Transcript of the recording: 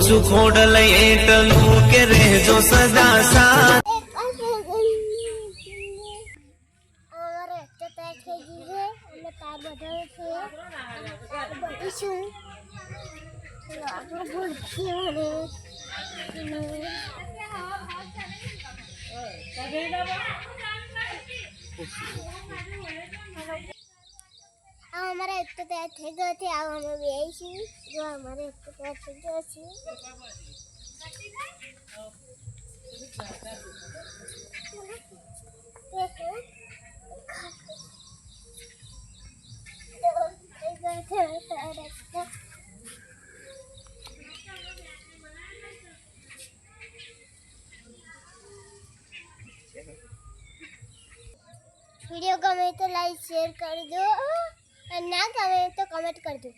છું લઈ એટલું કે રહેજો સદા સાથ અમારે તો અમારે એક તો તૈયાર થઈ ગયો છે, આવો અમે બેસીશું જો અમારે એક તો તૈયાર થઈ ગયો છે. વીડિયો ગમે તો લાઈક, શેર અને ના ગમે તો કમેન્ટ કરજો.